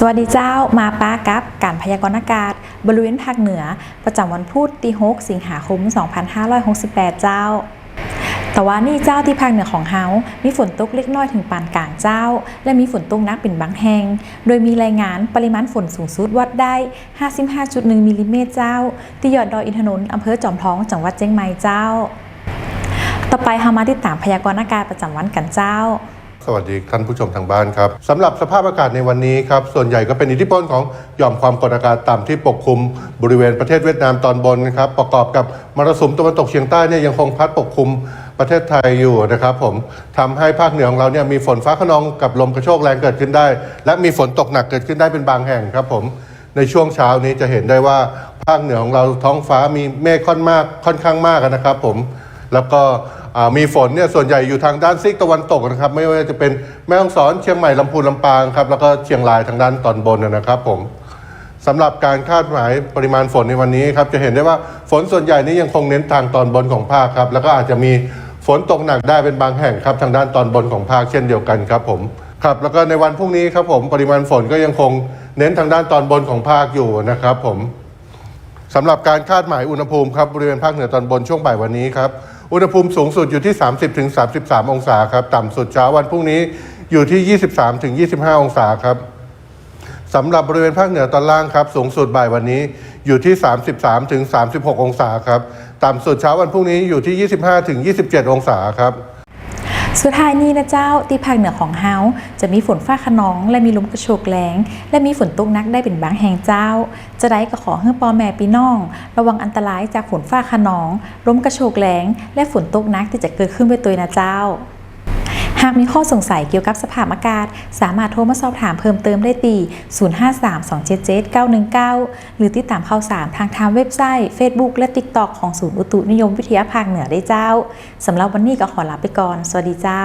สวัสดีเจ้ามาป้ากับการพยากรณ์อากาศ บริเวณภาคเหนือ ประจำวันพุธที่6สิงหาคม 2568 เจ้า แต่ว่านี่เจ้าที่ภาคเหนือของเฮา มีฝนตกเล็กน้อยถึงปานกลางเจ้า และมีฝนตกหนักเป็นบางแห่ง โดยมีรายงานปริมาณฝนสูงสุดวัดได้ 55.1มิลลิเมตรเจ้า ที่ยอดดอยอินทนนท์อำเภอจอมทอง จังหวัดเชียงใหม่เจ้า ต่อไปเฮามาติดตามพยากรณ์อากาศประจำวันกันเจ้า สวัสดีท่านผู้ชมทางบ้านครับสำหรับสภาพอากาศในวันนี้ครับ ส่วนใหญ่ก็เป็นอิทธิพลของหย่อมความกดอากาศต่ำที่ปกคลุม บริเวณประเทศเวียดนามตอนบนนะครับ ประกอบกับมรสุมตะวันตกเฉียงใต้เนี่ยยังคงพัดปกคลุมประเทศไทยอยู่นะครับผมทำให้ภาคเหนือของเราเนี่ยมีฝนฟ้าขนองกับลมกระโชกแรงเกิดขึ้นได้ และมีฝนตกหนักเกิดขึ้นได้เป็นบางแห่งครับผมในช่วงเช้านี้จะเห็นได้ว่าภาคเหนือของเราท้องฟ้ามีเมฆค่อนมากค่อนข้างมากนะครับผมแล้วก็ มีฝนเนี่ยส่วนใหญ่อยู่ทางด้านซีกตะวันตกนะครับ ไม่ว่าจะเป็นแม่ฮ่องสอนเชียงใหม่ลำพูนลำปางครับแล้วก็เชียงรายทางด้านตอนบนนะครับผมสำหรับการคาดหมายปริมาณฝนในวันนี้ครับจะเห็นได้ว่าฝนส่วนใหญ่นี้ยังคงเน้นทางตอนบนของภาคครับแล้วก็อาจจะมีฝนตกหนักได้เป็นบางแห่งครับทางด้านตอนบนของภาคเช่นเดียวกันครับผมครับแล้วก็ในวันพรุ่งนี้ครับผมปริมาณฝนก็ยังคงเน้นทางด้านตอนบนของภาคอยู่นะครับผม สำหรับการคาดหมายอุณหภูมิครับบริเวณภาคเหนือตอนบนช่วงบ่ายวันนี้ครับอุณหภูมิสูงสุดอยู่ที่ 30ถึง33 องศาครับต่ำสุดเช้าวันพรุ่งนี้อยู่ที่ 23ถึง25 องศาครับสำหรับบริเวณภาคเหนือตอนล่างครับสูงสุดบ่ายวันนี้อยู่ที่ 33ถึง36 องศาครับต่ำสุดเช้าวันพรุ่งนี้อยู่ที่ 25ถึง27 องศาครับ สุดท้ายนี้นะเจ้าที่ภาคเหนือของเฮาจะมีฝนฟ้าขนอง และมีลมกระโชกแรงและมีฝนตกหนักได้เป็นบางแห่งเจ้า จะได้ก็ขอให้ปอแม่พี่น้อง ระวังอันตรายจากฝนฟ้าขนองลมกระโชกแรงและฝนตกหนักที่จะเกิดขึ้นไปตัวนะเจ้า หากมีข้อสงสัยเกี่ยวกับสภาพอากาศ สามารถโทรมาสอบถามเพิ่มเติมได้ที่ 053277919 หรือติดตามข่าวสารทางทางเว็บไซต์ Facebook และ TikTok ของศูนย์อุตุนิยมวิทยาภาคเหนือได้เจ้าสำหรับวันนี้ก็ขอลาไปก่อน สวัสดีเจ้า